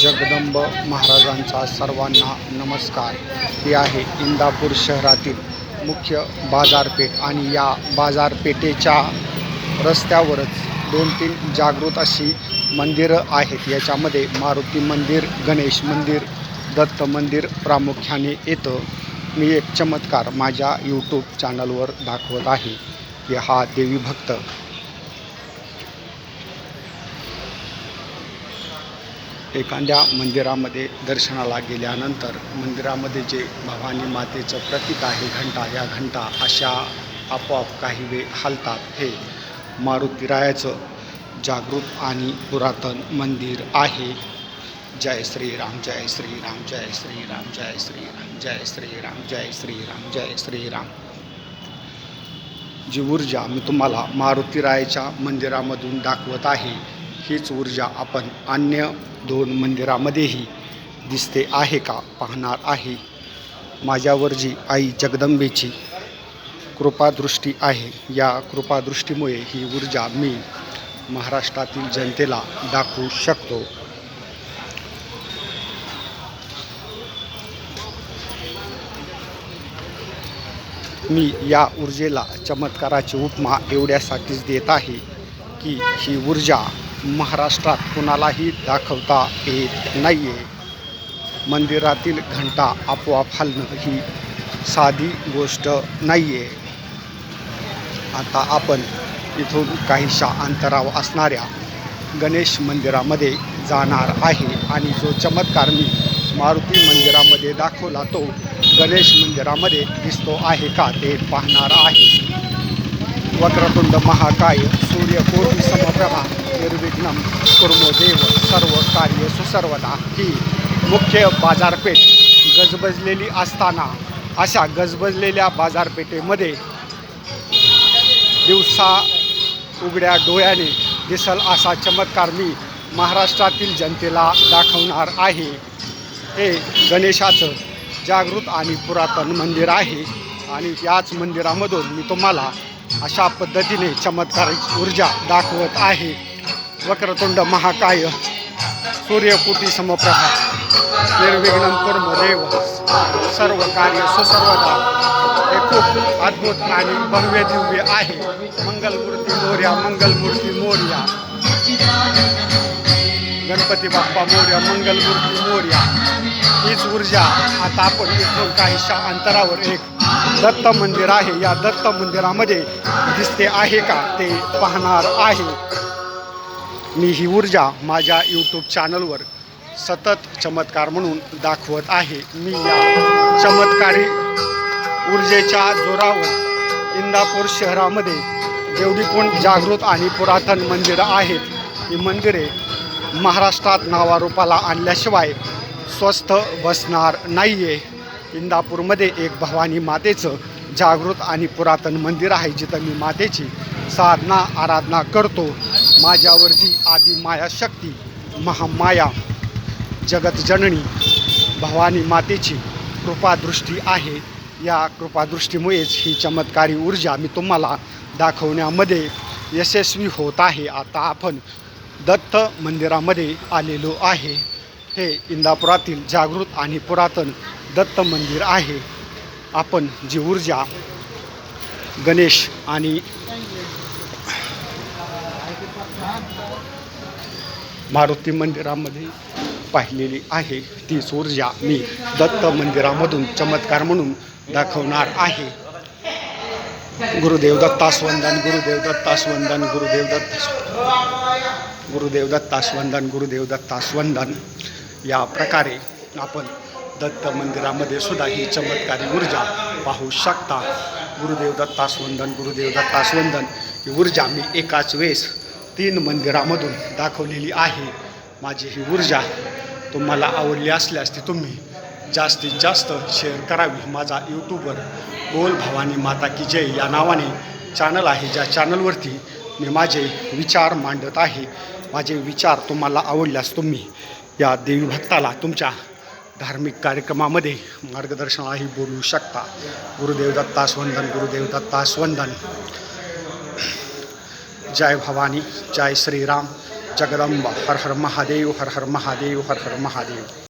जगदंब महाराजांचा सर्वांना नमस्कार. ही आहे इंदापूर शहरातील मुख्य बाजारपेठ आणि या बाजारपेठेच्या रस्त्यावरच दोन तीन जागृत अशी मंदिरं आहेत. याच्यामध्ये मारुती मंदिर गणेश मंदिर दत्त मंदिर प्रामुख्याने येतं. मी एक चमत्कार माझ्या यूट्यूब चॅनलवर दाखवत आहे. की हा देवी एखाद्या मंदिरामध्ये दर्शनाला गेल्यानंतर मंदिरामध्ये जे भवानी मातेचं प्रतीक आहे घंटा या घंटा अशा आपोआप काही वेळ हलतात हे मारुतीरायाचं जागृत आणि पुरातन मंदिर आहे. जय श्रीराम जय श्रीराम जय श्रीराम जय श्रीराम जय श्रीराम जय श्रीराम जय श्रीराम. जी ऊर्जा मी तुम्हाला मारुतीरायाच्या मंदिरामधून दाखवत आहे हीच ऊर्जा आपण अन्य दोन मंदिरामध्येही दिसते आहे का पाहणार आहे. माझ्यावर जी आई जगदंबेची कृपादृष्टी आहे. या कृपादृष्टीमुळे ही ऊर्जा मी महाराष्ट्रातील जनतेला दाखवू शकतो. मी या ऊर्जेला चमत्काराची उपमा एवढ्यासाठीच देत आहे की ही ऊर्जा महाराष्ट्रात कुणालाही दाखवता येत नाही आहे मंदिरातील घंटा आपोआप हलणं ही साधी गोष्ट नाही आहे आता आपण इथून काहीशा अंतरावर असणाऱ्या गणेश मंदिरामध्ये जाणार आहे आणि जो चमत्कार मी मारुती मंदिरामध्ये दाखवला तो गणेश मंदिरामध्ये दिसतो आहे का ते पाहणार आहे. वक्रतुंड महाकाय सूर्यकोटी समप्रभा निर्विघ्न कुर्मोदेव सर्व कार्य सुसर्वदा. ही मुख्य बाजारपेठ गजबजलेली असताना अशा गजबजलेल्या बाजारपेठेमध्ये दिवसा उघड्या डोळ्याने दिसल असा चमत्कार मी महाराष्ट्रातील जनतेला दाखवणार आहे. हे गणेशाचं जागृत आणि पुरातन मंदिर आहे आणि याच मंदिरामधून मी तुम्हाला अशा पद्धतीने चमत्कारिक ऊर्जा दाखवत आहे. वक्रतुंड महाकाय. सूर्यकुटी समप्रभा. निर्विघ्न कर्मदेव सर्व कार्य सुसर्वदा. हे खूप अद्भुत आणि भव्य दिव्य आहे. मंगलमूर्ती मोर्या मंगलमूर्ती मोर्या. गणपती बाप्पा मोर्या मंगलमूर्ती मोर्या. हीच ऊर्जा. आता आपण इथून काहीशा अंतरावर एक दत्त मंदिर आहे. या दत्त मंदिरामध्ये दिसते आहे का? ते पाहणार आहे. मी ही ऊर्जा माझ्या यूट्यूब चॅनलवर सतत चमत्कार म्हणून दाखवत आहे. मी या चमत्कारी ऊर्जेच्या जोरावर इंदापूर शहरामध्ये जेवढी पण जागृत आणि पुरातन मंदिरं आहेत. ही मंदिरे महाराष्ट्रात नावारूपाला आणल्याशिवाय स्वस्थ बसणार नाही आहे इंदापूरमध्ये एक भवानी मातेचं जागृत आणि पुरातन मंदिर आहे जिथं मी मातेची साधना आराधना करतो. माझ्यावर जी मायाशक्ती माया शक्ती महामाया जगतजननी भवानी मातेची कृपादृष्टी आहे. या कृपादृष्टीमुळेच ही चमत्कारी ऊर्जा मी तुम्हाला दाखवण्यामध्ये यशस्वी होत आहे. आता आपण दत्त मंदिरामध्ये आलेलो आहे. हे इंदापुरातील जागृत आणि पुरातन दत्त मंदिर आहे. आपण जी ऊर्जा गणेश आणि मारुती मंदिरामध्ये पाहिलेली आहे. तीच ऊर्जा मी दत्त मंदिरामधून चमत्कार म्हणून दाखवणार आहे. गुरुदेव दत्तास्वंदन गुरुदेव दत्तास्वंदन गुरुदेव दत्त गुरुदेव दत्तास्वंदन गुरुदेव दत्तास्वंदन. या प्रकारे आपण दत्त मंदिरामध्ये सुद्धा ही चमत्कारी ऊर्जा पाहू शकता. गुरुदेव दत्तास वंदन गुरुदेव दत्तास वंदन ही ऊर्जा मी एकाच वेळेस तीन मंदिरामधून दाखवलेली आहे. माझी ही ऊर्जा तुम्हाला आवडली असल्यास ती तुम्ही जास्तीत जास्त शेअर करावी. माझा यूट्यूबवर बोल भवानी माता की जय या नावाने चॅनल आहे. ज्या चॅनलवरती मी माझे विचार मांडत आहे. माझे विचार तुम्हाला आवडल्यास तुम्ही या देवी भक्ताला तुमच्या धार्मिक कार्यक्रमामध्ये मार्गदर्शनालाही बोलू शकता. गुरुदेव दत्तास वंदन गुरुदेव दत्तास वंदन जय भवानी जय श्रीराम जगदंब हर हर महादेव हर हर महादेव हर हर महादेव.